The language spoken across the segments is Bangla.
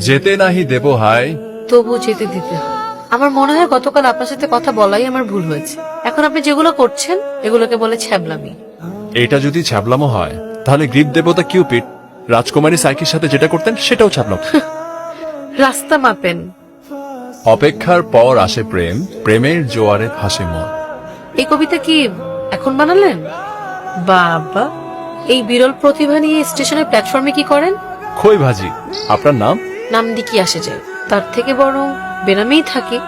যেতে নাহি দেব হাই তবু যেতে দিতে হয়। আমার মনে হয় গতকাল আপনার সাথে কথা বলাই আমার ভুল হয়েছে। এখন আপনি যেগুলো করছেন এগুলোকে বলে ছ্যাবলামি। এটা যদি ছ্যাবলামো হয় তাহলে গ্রিপ দেবতা কিউপিট রাজকুমারী সাইকির সাথে যেটা করতেন সেটাও ছ্যাবলাম। রাস্তা মাপেন। অপেক্ষার পর আসে প্রেম প্রেমের জোয়ারে ভাসে মন। এই কবিতা কি এখন বানালেন? বাবা এই বিরল প্রতিভা নিয়ে স্টেশনের প্ল্যাটফর্মে কি করেন? খই ভাজি আপনার নাম? নাম দিয়ে কি আসে যায়? তার থেকে বরং বেনামেই থাকি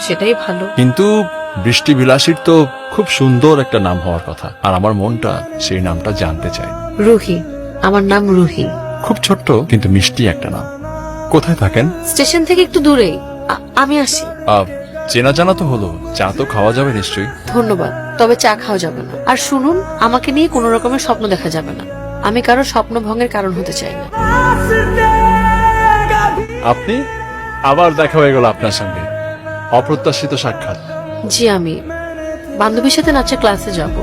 সেটাই ভালো। কিন্তু বৃষ্টি বিলাসীর তো খুব সুন্দর একটা নাম হওয়ার কথা আর আমার মনটা সেই নামটা জানতে চায়। রুহি আমার নাম রুহি। খুব ছোট্ট কিন্তু মিষ্টি একটা নাম। কোথায় থাকেন? স্টেশন থেকে একটু দূরেই আ- আমি আসি। আহ, চেনা জানা তো হলো চা তো খাওয়া যাবে নিশ্চয়ই। ধন্যবাদ তবে চা খাওয়া যাবে না। আর শুনুন আমাকে নিয়ে কোনো রকমের স্বপ্ন দেখা যাবে না। আমি কারও স্বপ্ন ভঙ্গের কারণ হতে চাই না। আপনি? আবার দেখা হয়ে গেল আপনার সঙ্গে। অপ্রত্যাশিত সাক্ষাৎ। জি আমি। বান্ধবীর সাথে নাচের ক্লাসে যাব।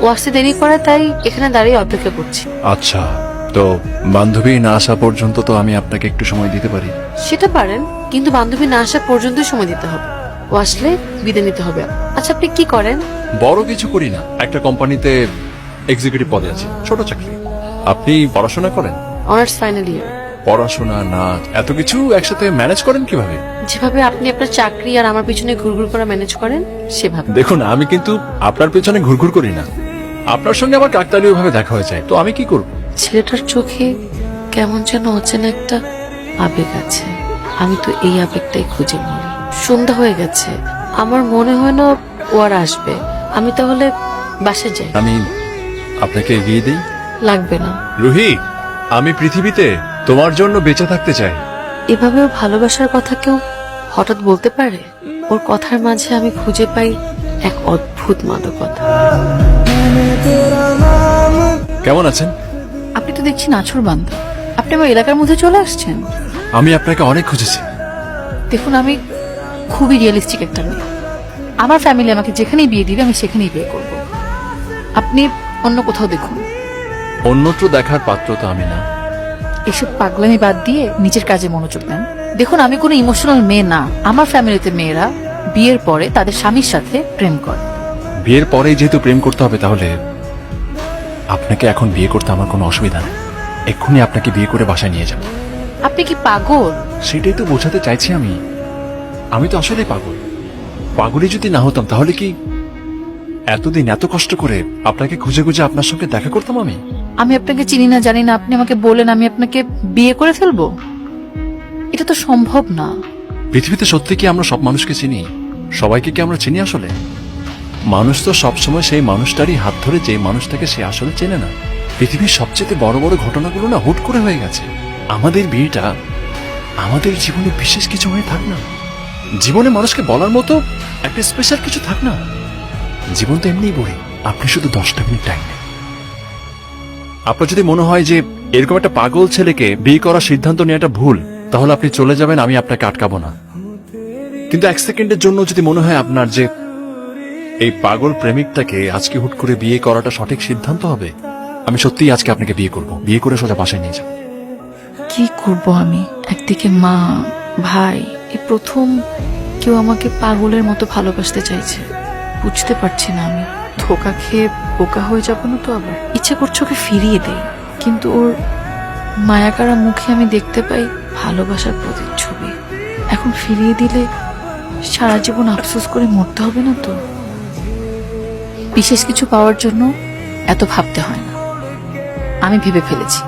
ও আসতে দেরি করে তাই এখানে দাঁড়িয়ে অপেক্ষা করছি। আচ্ছা তো বান্ধবী না আসা পর্যন্ত তো আমি আপনাকে একটু সময় দিতে পারি? সেটা পারেন কিন্তু বান্ধবী না আসা পর্যন্তই সময় দিতে হবে। ও আসলে বিদায় নিতে হবে। আচ্ছা আপনি কি করেন? বড় কিছু করি না। একটা কোম্পানিতে এক্সিকিউটিভ পদে আছি ছোট চাকরি। আপনি পড়াশোনা করেন? অনার্স ফাইনাল ইয়ার পড়াশোনা নাচ এত কিছু একসাথে ম্যানেজ করেন কীভাবে? যেভাবে আপনি আপনার চাকরি আর আমার পিছনে ঘুরঘুর করা ম্যানেজ করেন সেভাবে। দেখুন আমি কিন্তু আপনার পেছনে ঘুরঘুর করি না। আপনার সঙ্গে আমার কাকতালীয় ভাবে দেখা হয়ে যায় তো আমি কি করব? ছেলেটার চোখে কেমন যেন অচেনা একটা আবেগ আছে। আমি তো এই আবেগটাই খুঁজে মরি সন্ধ্যা হয়ে গেছে। আমার মনে হয় না ও আর আসবে। আমি তাহলে বাসে যাই। আমি আপনাকে এগিয়ে দিই। লাগবে না। রুহি! আমি পৃথিবীতে তোমার জন্য বেঁচে থাকতে চাই। এভাবেও ভালোবাসার কথা কেউ হঠাৎ বলতে পারে? ওর কথার মাঝে আমি খুঁজে পাই এক অদ্ভুত মাদকতা। কেমন আছেন? আপনি তো দেখছি নাছর বান্ধব আপনি আমার এলাকার মধ্যে চলে আসছেন? আমি আপনাকে অনেক খুঁজেছি। দেখুন আমি খুবই রিয়েলিস্টিক একটা মেয়ে। আমার ফ্যামিলি আমাকে যেখানেই বিয়ে দিবে আমি সেখানেই বিয়ে করব। আপনি অন্য কোথাও দেখুন। অন্যত্র দেখার পাত্র তো আমি না। এসব পাগলামি বাদ দিয়ে নিজের কাজে মনোযোগ দেন। দেখুন আমি কোনো ইমোশনাল মেয়ে না। আমার ফ্যামিলিতে মেয়েরা বিয়ের পরে তাদের স্বামীর সাথে প্রেম করে। বিয়ের পরেই যেহেতু প্রেম করতে হবে তাহলে আপনাকে এখন বিয়ে করতে আমার কোনো অসুবিধা নেই। এক্ষুনি আপনাকে বিয়ে করে বাসায় নিয়ে যাব। আপনি কি পাগল? সেটাই তো বোঝাতে চাইছি আমি। আমি তো আসলে পাগল। পাগলই যদি না হতাম তাহলে কি এতদিন এত কষ্ট করে আপনাকে খুঁজে খুঁজে আপনার সঙ্গে দেখা করতাম আমি? আমি আপনাকে চিনি না, জানি না, আপনি আমাকে বলেন আমি আপনাকে বিয়ে করে ফেলব। এটা তো সম্ভব না। পৃথিবীতে সত্যি কি আমরা সব মানুষকে চিনি? সবাইকে কি আমরা চিনি আসলে? মানুষ তো সবসময় সেই মানুষটারই হাত ধরে যে মানুষটাকে সে আসলে চেনে না। পৃথিবীর সবচেয়ে বড় বড় ঘটনাগুলো না হুট করে হয়ে গেছে। আমাদের বিয়েটা আমাদের জীবনে বিশেষ কিছু হয়ে থাক না। জীবনে মানুষকে বলার মতো একটা স্পেশাল কিছু থাক না। জীবন তো এমনিই বই। আপনি শুধু দশটা মিনিট টাইম আপনার যদি মনে হয় যে এরকম একটা পাগল ছেলেকে বিয়ে করার সিদ্ধান্ত নেওয়াটা ভুল, তাহলে আপনি চলে যাবেন, আমি আপনাকে আটকাবো না। কিন্তু এক সেকেন্ডের জন্য যদি মনে হয় আপনার যে এই পাগল প্রেমিকটাকে আজকে হুট করে বিয়ে করাটা সঠিক সিদ্ধান্ত হবে, আমি সত্যিই আজকে আপনাকে বিয়ে করব। বিয়ে করে সোজা বাসায় নিয়ে যাব কি করব আমি? একদিকে মা, ভাই এই প্রথম কেউ আমাকে পাগলের মতো ভালোবাসতে চাইছে। বুঝতে পারছি না আমি। ধোকা খেয়ে বোকা হয়ে যাব না তো আবার? ইচ্ছে করছে ওকে ফিরিয়ে দেই, কিন্তু ওর মায়াকারা মুখে আমি দেখতে পাই ভালোবাসার প্রতিচ্ছবি। এখন ফিরিয়ে দিলে সারা জীবন আফসোস করে মরতে হবে না তো? বিশেষ কিছু পাওয়ার জন্য এত ভাবতে হয় না। আমি ভেবে ফেলেছি।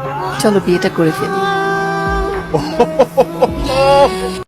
চলো বিয়েটা করে ফেলি।